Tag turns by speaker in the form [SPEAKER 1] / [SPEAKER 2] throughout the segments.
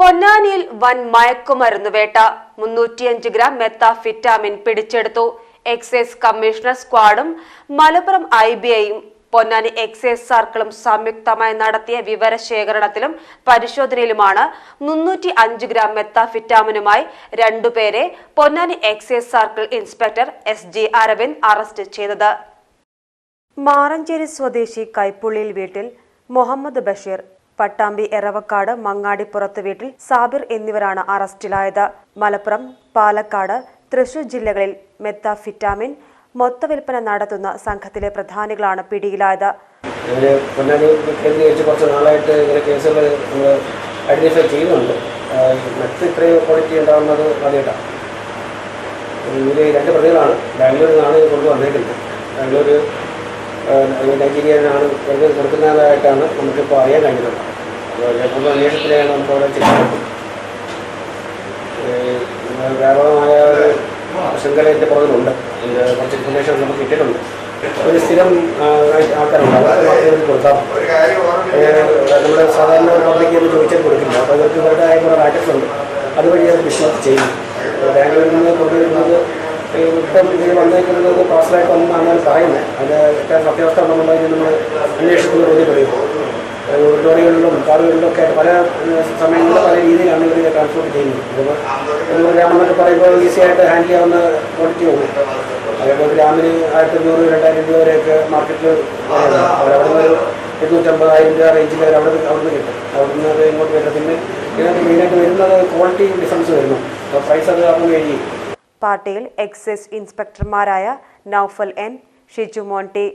[SPEAKER 1] പൊന്നാനിയിൽ വൻ മയക്കുമരുന്ന് വേട്ട. മുന്നൂറ്റിയഞ്ച് ഗ്രാം മെത്താഫിറ്റാമിൻ പിടിച്ചെടുത്തു. എക്സൈസ് കമ്മീഷണർ സ്ക്വാഡും മലപ്പുറം ഐ ബി ഐയും പൊന്നാനി എക്സൈസ് സർക്കിളും സംയുക്തമായി നടത്തിയ വിവരശേഖരണത്തിലും പരിശോധനയിലുമാണ് മുന്നൂറ്റി അഞ്ച് ഗ്രാം മെത്താഫിറ്റാമിനുമായി രണ്ടുപേരെ Ponnani excise circle inspector S G Aravind arrest ചെയ്തത്. മാറഞ്ചേരി സ്വദേശി കൈപ്പുള്ളിയിൽ വീട്ടിൽ മുഹമ്മദ് ബഷീർ പട്ടാമ്പി എറവക്കാട് മങ്ങാടിപ്പുറത്ത് വീട്ടിൽ സാബിർ എന്നിവരാണ് അറസ്റ്റിലായത്. മലപ്പുറം പാലക്കാട് തൃശൂർ ജില്ലകളിൽ മെത്താഫിറ്റാമിൻ മൊത്തവിൽപ്പന നടത്തുന്ന സംഘത്തിലെ പ്രധാനികളാണ് പിടിയിലായത്.
[SPEAKER 2] ഇവർ പൊന്നാനി കേന്ദ്രീകരിച്ച് കുറച്ച് നാളായിട്ട് ഇങ്ങനെ കേസുകൾ നമ്മൾ ഐഡന്റിഫൈ ഇത്രയും ക്വാളിറ്റി ഉണ്ടാകുന്നത് ആദ്യമായിട്ടാണ് ഇവർ രണ്ട് പ്രതികളാണ്. ബാംഗ്ലൂരിൽ നിന്നാണ് ഇത് കൊണ്ടുവന്നേക്കുന്നത്. ബാംഗ്ലൂർ നൈജീരിയനാണ് ഇവർക്ക് കൊടുക്കുന്നതായിട്ടാണ് നമുക്കിപ്പോൾ അറിയാൻ കഴിഞ്ഞത്. അപ്പോൾ അന്വേഷണത്തിലാണ് നമുക്ക് അവിടെ ചെയ്യുന്നത് വ്യാപകമായ ഒരു ശൃംഖല എന്റെ പുറകിലുണ്ട്. അതിന്റെ കുറച്ച് ഇൻഫർമേഷൻ നമുക്ക് കിട്ടിയിട്ടുണ്ട്. ഒരു സ്ഥിരം ആൾക്കാരുണ്ട്. അവർക്ക് കൊടുക്കാം. നമ്മുടെ സാധാരണ പബ്ലിക് എന്ന് ചോദിച്ചാൽ കൊടുക്കില്ല. അപ്പോൾ ഇവർക്ക് ആയ കുറേ റാക്കറ്റ്സ് ഉണ്ട്. അതുവഴി അത് ബിസിനസ് ചെയ്യും ബാംഗ്ലൂരിൽ നിന്ന് കൊണ്ടുവരുന്നത് ഇപ്പം ഇതിൽ വന്നേക്കുന്നത് പാർസലായിട്ട് വന്നതാണ് പറയുന്നത്. അത് സത്യാവസ്ഥ എന്നുള്ളതിന് നമ്മൾ അന്വേഷിക്കുന്ന ബോധ്യപ്പെടും ലോറികളിലും കാറുകളിലും ഒക്കെ പല സമയങ്ങളിൽ പല രീതിയിലാണ് ഇവർ ട്രാൻസ്പോർട്ട് ചെയ്യുന്നത്. ഇതിപ്പോൾ ഒരു ഗ്രാം എന്നൊക്കെ പറയുമ്പോൾ ഈസിയായിട്ട് ഹാൻഡിൽ ചെയ്യാവുന്ന ഉള്ളൂ അതേപോലെ ഗ്രാമിന് ആയിരത്തി അഞ്ഞൂറ് രണ്ടായിരം രൂപ വരെയൊക്കെ മാർക്കറ്റിൽ അവരവിടെ നിന്ന് രൂപ റേഞ്ചിൽ അവർ അവിടെ അവിടെ നിന്ന് കിട്ടും. അവിടെ നിന്ന് ഇങ്ങോട്ട് വരുന്നത് പിന്നെ ഇതിനകത്ത് മെയിനായിട്ട് വരുന്നത് ക്വാളിറ്റി ഡിഫറൻസ് വരുന്നു. പ്രൈസ് അത് കാരണം കഴിയും
[SPEAKER 1] പാർട്ടിയിൽ excise ഇൻസ്പെക്ടർമാരായ Noufal N Shiju Monty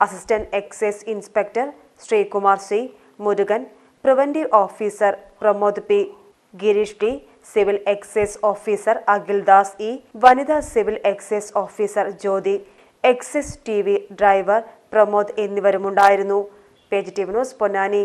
[SPEAKER 1] assistant excise inspector Sreekumar C Murugan preventive officer Pramod P Gireesh T civil excise officer Akhildas E വനിതാ civil excise officer Jyothi excise T driver Pramod എന്നിവരുമുണ്ടായിരുന്നു. Page T news Ponnani.